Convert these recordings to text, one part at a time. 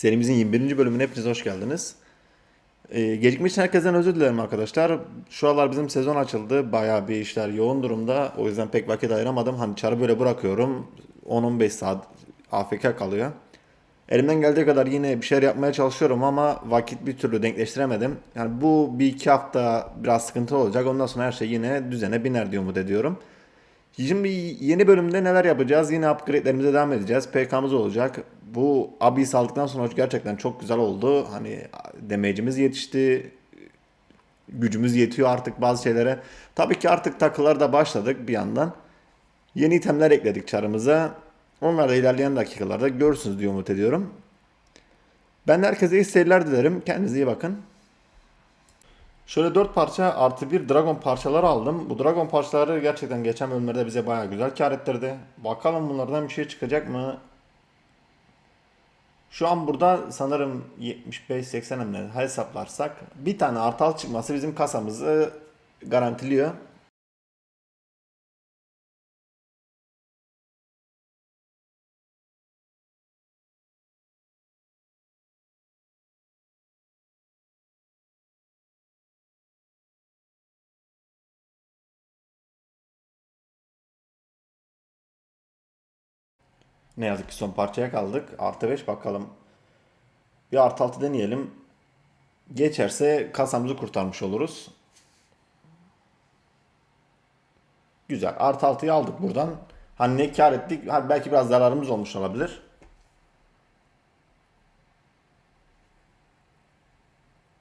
Serimizin 21. bölümüne hepiniz hoş geldiniz. Ee, gecikmiş için herkesten özür dilerim arkadaşlar. Şu aralar bizim sezon açıldı. Bayağı bir işler yoğun durumda. O yüzden pek vakit ayıramadım. Hani çarı böyle bırakıyorum. 10-15 saat AFK kalıyor. Elimden geldiği kadar yine bir şeyler yapmaya çalışıyorum ama vakit bir türlü denkleştiremedim. Yani bu bir iki hafta biraz sıkıntı olacak. Ondan sonra her şey yine düzene biner diye umut ediyorum. Şimdi yeni bölümde neler yapacağız? Yine upgrade'lerimize devam edeceğiz. PK'mız olacak. Bu Abyss aldıktan sonra gerçekten çok güzel oldu. Hani damage'imiz yetişti. Gücümüz yetiyor artık bazı şeylere. Tabii ki artık takılar da başladık bir yandan. Yeni itemler ekledik çarımıza. Onları da ilerleyen dakikalarda görürsünüz diye umut ediyorum. Ben de herkese iyi seyirler dilerim. Kendinize iyi bakın. Şöyle 4 parça artı bir dragon parçaları aldım. Bu dragon parçaları gerçekten geçen bölümlerde bize bayağı güzel kar ettirdi. Bakalım bunlardan bir şey çıkacak mı? Şu an burada sanırım 75-80 emre hesaplarsak bir tane artı alt çıkması bizim kasamızı garantiliyor. Ne yazık ki son parçaya kaldık. Artı 5 bakalım. Bir artı 6 deneyelim. Geçerse kasamızı kurtarmış oluruz. Güzel. Artı 6'yı aldık buradan. Hani ne kar ettik? Ha, belki biraz zararımız olmuş olabilir.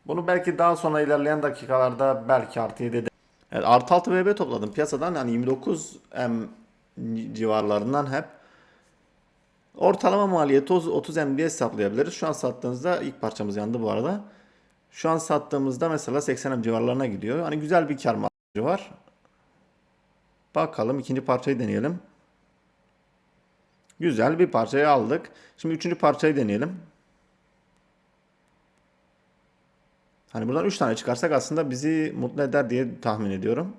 Bunu belki daha sonra ilerleyen dakikalarda belki artı 7 de. Evet, artı 6 VB topladım piyasadan. Yani 29 M civarlarından hep. Ortalama maliyeti 30 MB hesaplayabiliriz. Şu an sattığınızda ilk parçamız yandı bu arada. Şu an sattığımızda mesela 80 M civarlarına gidiyor. Hani güzel bir kar marjı var. Bakalım ikinci parçayı deneyelim. Güzel bir parçayı aldık. Şimdi üçüncü parçayı deneyelim. Hani buradan 3 tane çıkarsak aslında bizi mutlu eder diye tahmin ediyorum.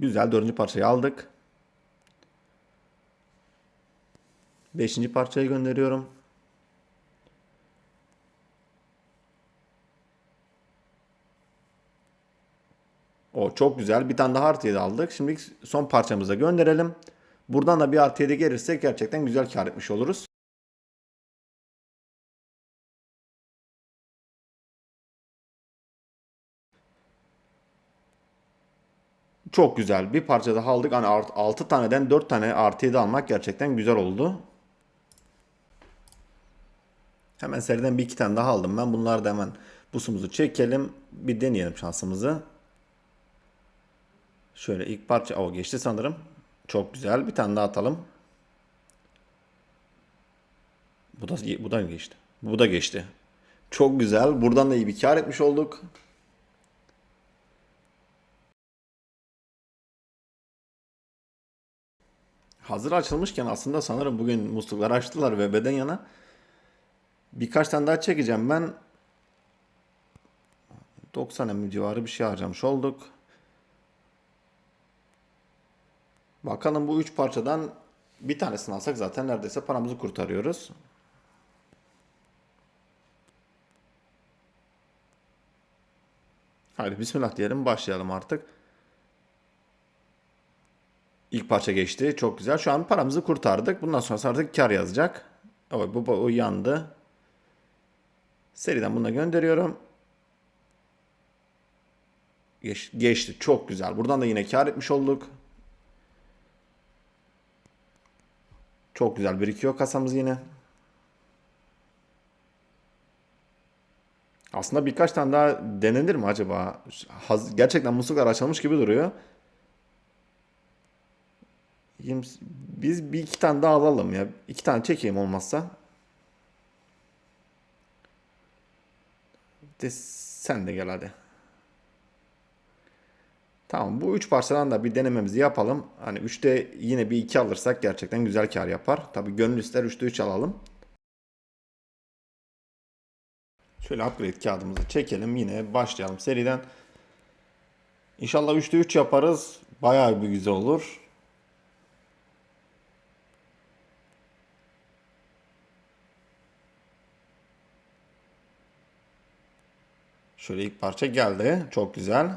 Güzel dördüncü parçayı aldık. Beşinci parçayı gönderiyorum. O çok güzel. Bir tane daha artı 7 aldık. Şimdi son parçamıza gönderelim. Buradan da bir artı 7 gelirse gerçekten güzel kar etmiş oluruz. Çok güzel. Bir parça daha aldık. Hani 6 taneden 4 tane artı 7 almak gerçekten güzel oldu. Hemen seriden bir iki tane daha aldım ben. Bunları da hemen busumuzu çekelim. Bir deneyelim şansımızı. Şöyle ilk parça o geçti sanırım. Çok güzel. Bir tane daha atalım. Bu da bu da geçti. Bu da geçti. Çok güzel. Buradan da iyi bir kar etmiş olduk. Hazır açılmışken aslında sanırım bugün muslukları açtılar ve beden yana. Birkaç tane daha çekeceğim ben. 90 emmi civarı bir şey harcamış olduk. Bakalım bu üç parçadan bir tanesini alsak zaten neredeyse paramızı kurtarıyoruz. Hadi bismillah diyelim başlayalım artık. Parça geçti. Çok güzel. Şu an paramızı kurtardık. Bundan sonra artık kar yazacak. O, bu, bu yandı. Seriden bunu gönderiyorum. Geç, geçti. Çok güzel. Buradan da yine kar etmiş olduk. Çok güzel birikiyor kasamız yine. Aslında birkaç tane daha denenir mi acaba? Gerçekten musluklar açılmış gibi duruyor. Biz bir iki tane daha alalım ya. İki tane çekeyim olmazsa. De sen de gel hadi. Tamam bu üç parçadan da bir denememizi yapalım. Hani 3'te yine bir 2 alırsak gerçekten güzel kar yapar. Tabi gönül ister 3'te 3 alalım. Şöyle upgrade kağıdımızı çekelim. Yine başlayalım seriden. İnşallah 3'te 3 yaparız. Bayağı bir güzel olur. Şöyle ilk parça geldi. Çok güzel.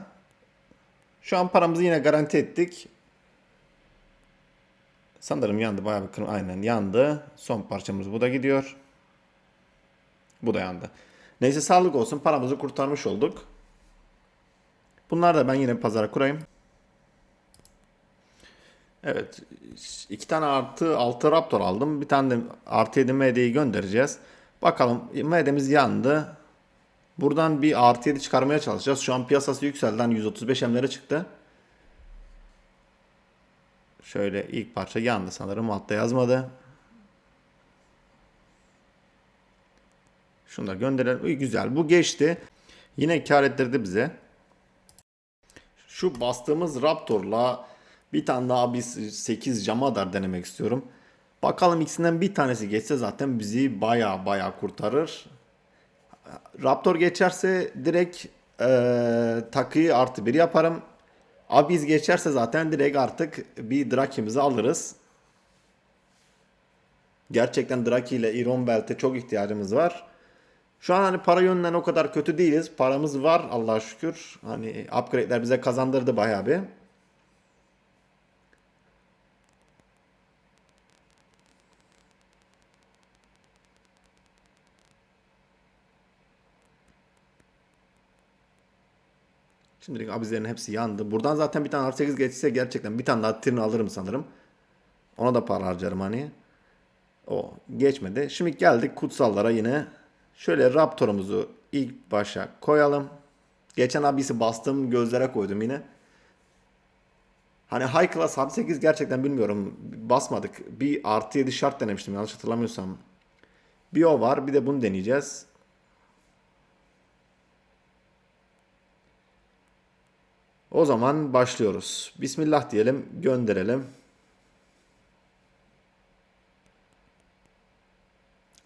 Şu an paramızı yine garanti ettik. Sanırım yandı. Bayağı bir kırm aynen yandı. Son parçamız bu da gidiyor. Bu da yandı. Neyse sağlık olsun. Paramızı kurtarmış olduk. Bunlar da ben yine pazara kurayım. Evet. iki tane artı 6 Raptor aldım. Bir tane de artı 7 MD'yi göndereceğiz. Bakalım MD'miz yandı. Buradan bir artı 7 çıkarmaya çalışacağız. Şu an piyasası yükselden 135 M'lere çıktı. Şöyle ilk parça yandı sanırım. Altta yazmadı. Da gönderelim. İyi, güzel. Bu geçti. Yine kar ettirdi bize. Şu bastığımız Raptor'la bir tane daha bir 8 Jamadar denemek istiyorum. Bakalım ikisinden bir tanesi geçse zaten bizi baya baya kurtarır. Raptor geçerse direkt eee takıyı artı bir yaparım. Abiz geçerse zaten direkt artık bir Draki'mizi alırız. Gerçekten Draki ile Iron Belt'e çok ihtiyacımız var. Şu an hani para yönünden o kadar kötü değiliz. Paramız var Allah'a şükür. Hani upgrade'ler bize kazandırdı bayağı bir. Şimdilik abizlerin hepsi yandı. Buradan zaten bir tane R8 geçse gerçekten bir tane daha Tyrn alırım sanırım. Ona da para harcarım hani. O geçmedi. Şimdi geldik kutsallara yine. Şöyle Raptor'umuzu ilk başa koyalım. Geçen abisi bastım gözlere koydum yine. Hani High Class Hub 8 gerçekten bilmiyorum. Basmadık. Bir artı 7 şart denemiştim yanlış hatırlamıyorsam. Bir o var bir de bunu deneyeceğiz. O zaman başlıyoruz. Bismillah diyelim, gönderelim.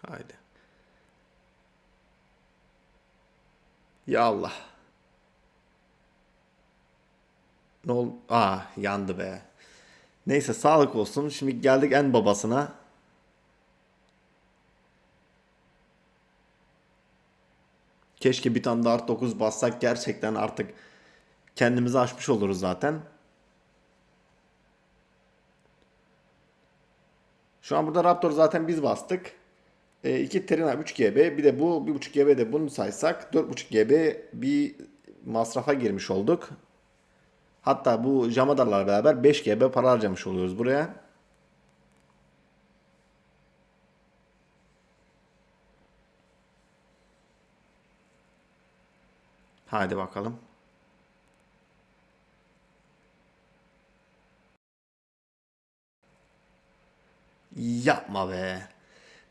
Haydi. Ya Allah. Ne ol? Aa, yandı be. Neyse sağlık olsun. Şimdi geldik en babasına. Keşke bir tane art 9 bassak gerçekten artık kendimizi aşmış oluruz zaten. Şu an burada Raptor zaten biz bastık. E, 2 Terina 3 GB bir de bu 1.5 GB de bunu saysak 4.5 GB bir masrafa girmiş olduk. Hatta bu Jamadar'larla beraber 5 GB para harcamış oluyoruz buraya. Haydi bakalım. Yapma be.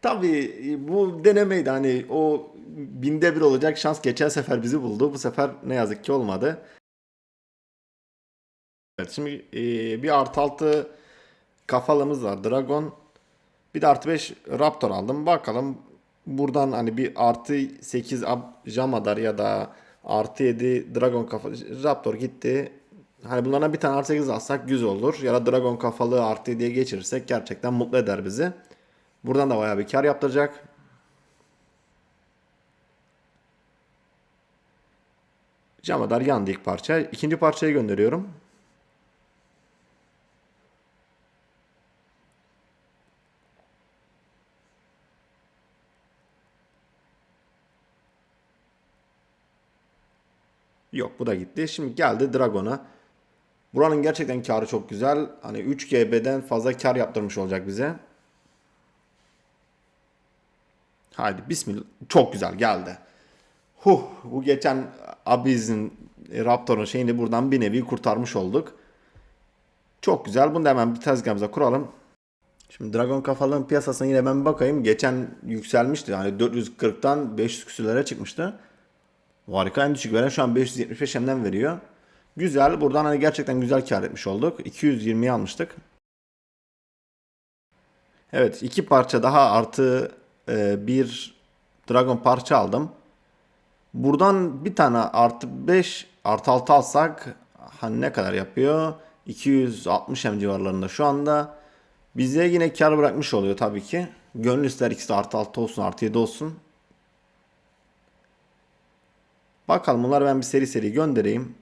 Tabii bu denemeydi hani o binde bir olacak şans geçen sefer bizi buldu. Bu sefer ne yazık ki olmadı. Evet şimdi e, bir artı altı kafalımız var Dragon. Bir de artı 5 Raptor aldım. Bakalım buradan hani bir artı 8 Jamadar ya da artı 7 Dragon kafa Raptor gitti. Hani bunlardan bir tane artı 8 alsak güzel olur. Ya da Dragon kafalı artı 7'ye geçirirsek gerçekten mutlu eder bizi. Buradan da bayağı bir kar yaptıracak. Jamadar yandı ilk parça. İkinci parçayı gönderiyorum. Yok bu da gitti. Şimdi geldi Dragon'a. Buranın gerçekten karı çok güzel. Hani 3 GB'den fazla kar yaptırmış olacak bize. Haydi bismillah. Çok güzel geldi. Huh bu geçen Abiz'in Raptor'un şeyini buradan bir nevi kurtarmış olduk. Çok güzel. Bunu da hemen bir tezgahımıza kuralım. Şimdi Dragon kafaların piyasasına yine ben bakayım. Geçen yükselmişti. Yani 440'tan 500 küsürlere çıkmıştı. Harika. En düşük veren şu an 575 M'den veriyor. Güzel. Buradan hani gerçekten güzel kar etmiş olduk. 220'yi almıştık. Evet iki parça daha artı e, bir Dragon parça aldım. Buradan bir tane artı 5 artı 6 alsak hani ne kadar yapıyor? 260 hem civarlarında şu anda. Bize yine kar bırakmış oluyor tabii ki. Gönül ister ikisi de artı 6 olsun artı 7 olsun. Bakalım bunları ben bir seri seri göndereyim.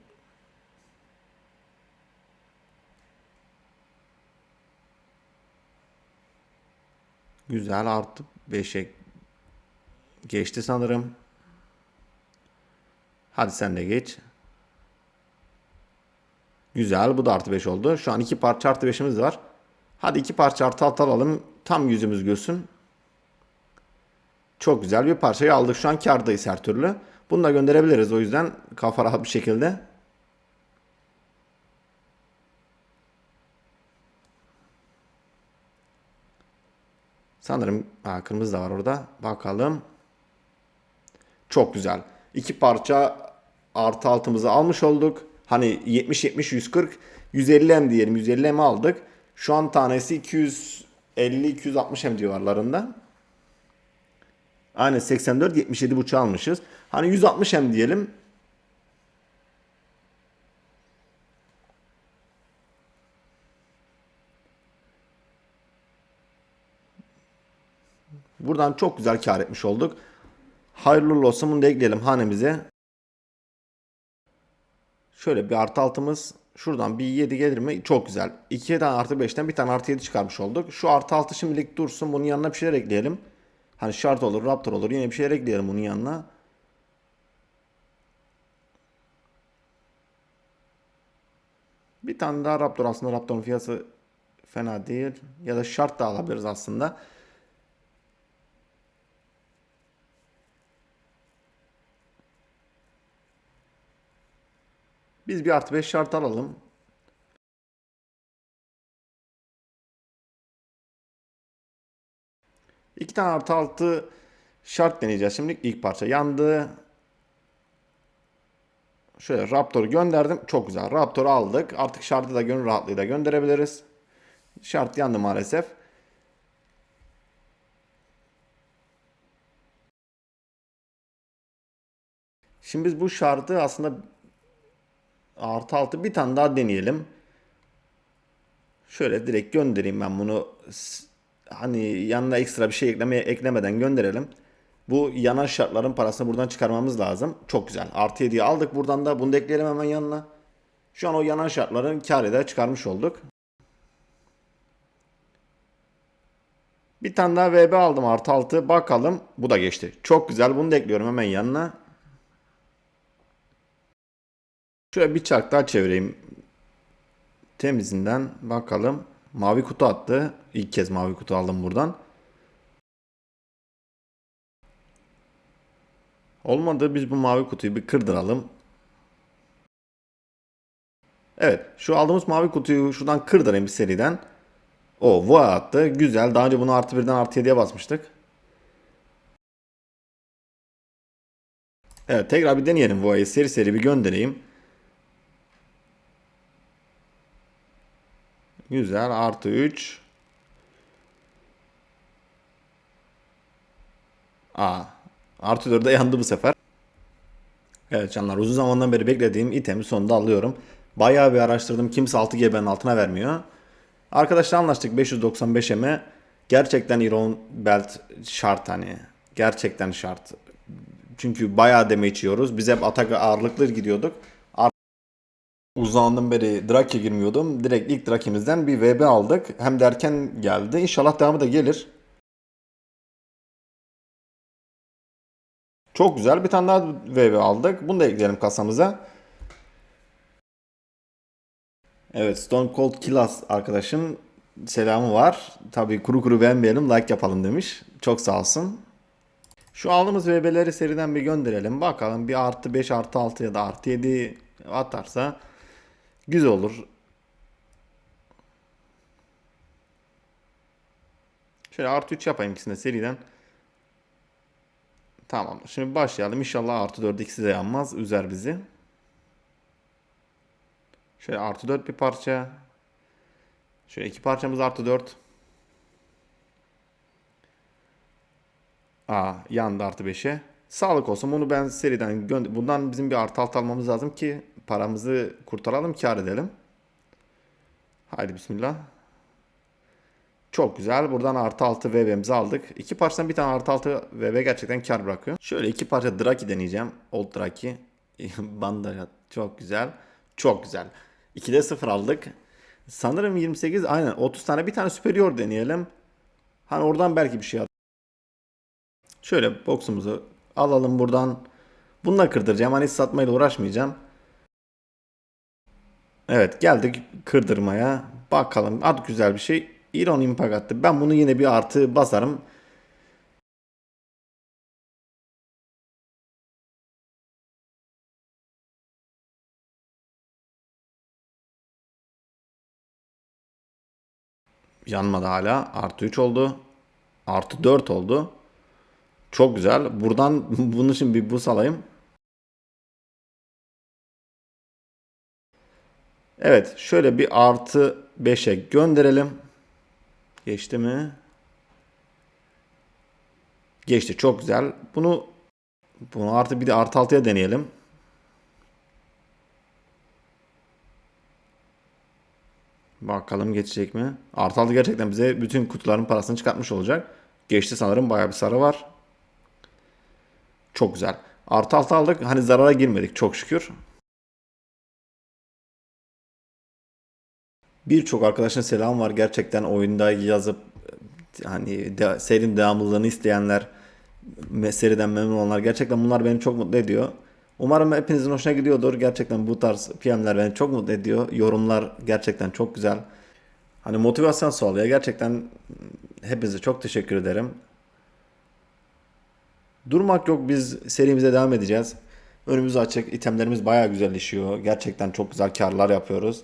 Güzel artı 5'e geçti sanırım. Hadi sen de geç. Güzel bu da artı 5 oldu. Şu an iki parça artı 5'imiz var. Hadi iki parça artı 6 alalım. Tam yüzümüz gülsün. Çok güzel bir parçayı aldık. Şu an kardayız her türlü. Bunu da gönderebiliriz o yüzden kafa rahat bir şekilde. Sanırım ha, kırmızı da var orada. Bakalım. Çok güzel. İki parça artı altımızı almış olduk. Hani 70 70 140 150 M diyelim 150 M aldık. Şu an tanesi 250 260 M civarlarında. Aynen 84 77 buçuk almışız. Hani 160 M diyelim. Buradan çok güzel kar etmiş olduk. Hayırlı olsun bunu da ekleyelim hanemize. Şöyle bir artı altımız. Şuradan bir 7 gelir mi? Çok güzel. 2 tane artı 5'ten bir tane artı 7 çıkarmış olduk. Şu artı 6 şimdilik dursun. Bunun yanına bir şeyler ekleyelim. Hani şart olur, raptor olur. Yine bir şeyler ekleyelim bunun yanına. Bir tane daha raptor aslında raptorun fiyatı fena değil. Ya da şart da alabiliriz aslında. Biz bir artı 5 şart alalım. İki tane artı 6 şart deneyeceğiz. Şimdi ilk parça yandı. Şöyle Raptor'u gönderdim. Çok güzel. Raptor'u aldık. Artık şartı da gönül rahatlığıyla gönderebiliriz. Şart yandı maalesef. Şimdi biz bu şartı aslında artı altı bir tane daha deneyelim. Şöyle direkt göndereyim ben bunu. Hani yanına ekstra bir şey eklemeye eklemeden gönderelim. Bu yanan şartların parasını buradan çıkarmamız lazım. Çok güzel. Artı 7'yi aldık buradan da. Bunu da ekleyelim hemen yanına. Şu an o yanan şartların kar eder çıkarmış olduk. Bir tane daha VB aldım artı 6. Bakalım. Bu da geçti. Çok güzel. Bunu da ekliyorum hemen yanına. Şöyle bir çark daha çevireyim. Temizinden bakalım. Mavi kutu attı. İlk kez mavi kutu aldım buradan. Olmadı biz bu mavi kutuyu bir kırdıralım. Evet şu aldığımız mavi kutuyu şuradan kırdırayım bir seriden. O voa attı. Güzel. Daha önce bunu artı birden artı 7'ye basmıştık. Evet tekrar bir deneyelim voa'yı. Seri seri bir göndereyim. Güzel. Artı 3. Aa. Artı 4'e yandı bu sefer. Evet canlar uzun zamandan beri beklediğim itemi sonunda alıyorum. Bayağı bir araştırdım. Kimse 6GB'nin altına vermiyor. Arkadaşlar anlaştık 595 eme. Gerçekten Iron Belt şart hani. Gerçekten şart. Çünkü bayağı damage yiyoruz. Biz hep atak ağırlıklı gidiyorduk. Uzağından beri Drake girmiyordum. Direkt ilk Drake'imizden bir VB aldık. Hem de erken geldi. İnşallah devamı da gelir. Çok güzel. Bir tane daha VB aldık. Bunu da ekleyelim kasamıza. Evet Stone Cold Killas arkadaşım selamı var. Tabii kuru kuru beğenmeyelim like yapalım demiş. Çok sağ olsun. Şu aldığımız VB'leri seriden bir gönderelim. Bakalım bir artı 5 artı 6 ya da artı 7 atarsa güzel olur. Şöyle artı 3 yapayım ikisini seriden. Tamam. Şimdi başlayalım. İnşallah artı 4 ikisi de yanmaz. Üzer bizi. Şöyle artı 4 bir parça. Şöyle iki parçamız artı 4. Aa yandı artı 5'e. Sağlık olsun. Bunu ben seriden gönder... Bundan bizim bir artı alt almamız lazım ki paramızı kurtaralım, kar edelim. Haydi bismillah. Çok güzel. Buradan artı 6 VB'mizi aldık. İki parçadan bir tane artı 6 VB gerçekten kar bırakıyor. Şöyle iki parça Draki deneyeceğim. Old Draki. Bandaya çok güzel. Çok güzel. 2'de 0 aldık. Sanırım 28 aynen 30 tane bir tane superior deneyelim. Hani oradan belki bir şey at. Şöyle boksumuzu alalım buradan. Bununla kırdıracağım. Hani satmayla uğraşmayacağım. Evet geldik kırdırmaya. Bakalım at güzel bir şey. Iron Impact attı. Ben bunu yine bir artı basarım. Yanmadı hala. Artı 3 oldu. Artı 4 oldu. Çok güzel. Buradan bunun için bir bus alayım. Evet. Şöyle bir artı 5'e gönderelim. Geçti mi? Geçti. Çok güzel. Bunu bunu artı bir de artı 6'ya deneyelim. Bakalım geçecek mi? Artı 6 gerçekten bize bütün kutuların parasını çıkartmış olacak. Geçti sanırım. Bayağı bir sarı var. Çok güzel. Artı 6 aldık. Hani zarara girmedik çok şükür. Birçok arkadaşın selam var. Gerçekten oyunda yazıp hani de, serinin devamlılığını isteyenler, seriden memnun olanlar gerçekten bunlar beni çok mutlu ediyor. Umarım hepinizin hoşuna gidiyordur. Gerçekten bu tarz PM'ler beni çok mutlu ediyor. Yorumlar gerçekten çok güzel. Hani motivasyon sağlıyor. Gerçekten hepinize çok teşekkür ederim. Durmak yok. Biz serimize devam edeceğiz. Önümüz açık. itemlerimiz bayağı güzelleşiyor. Gerçekten çok güzel karlar yapıyoruz.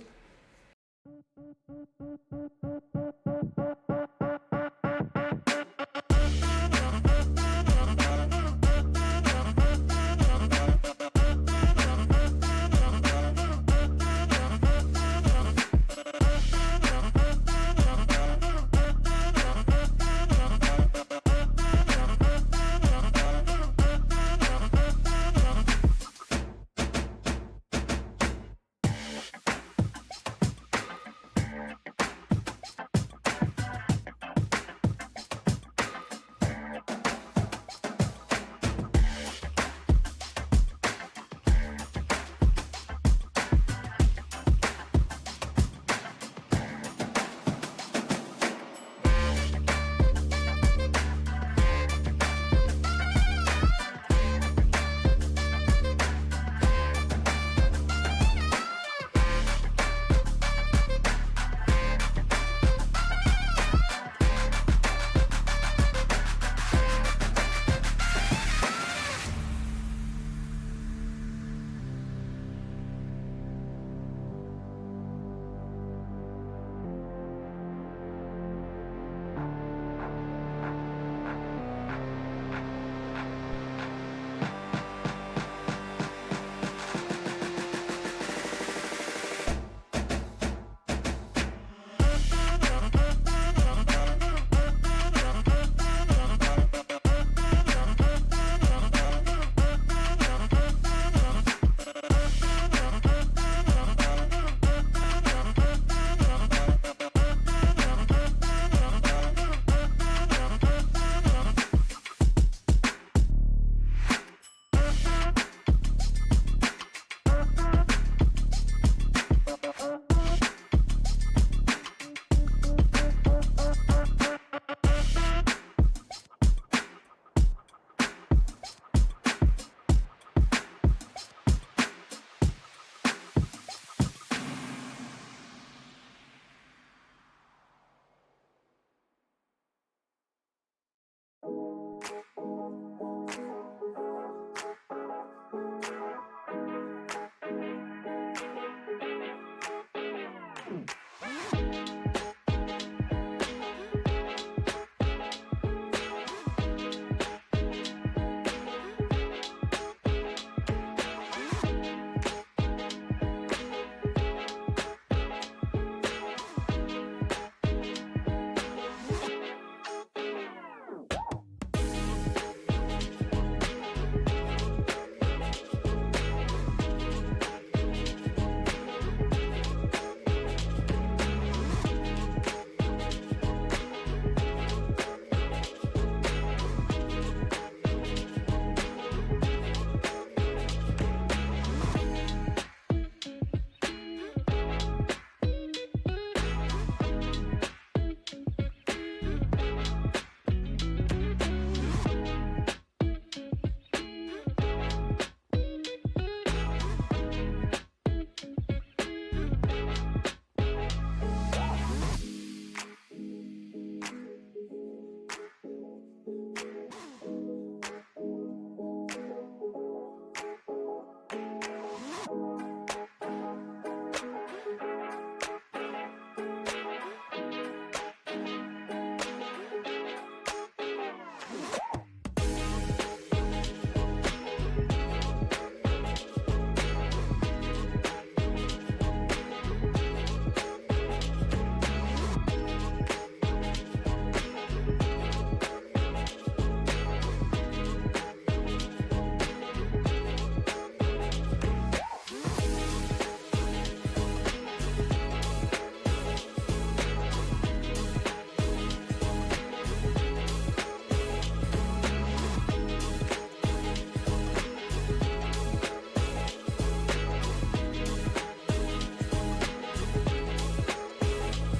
Mm-hmm.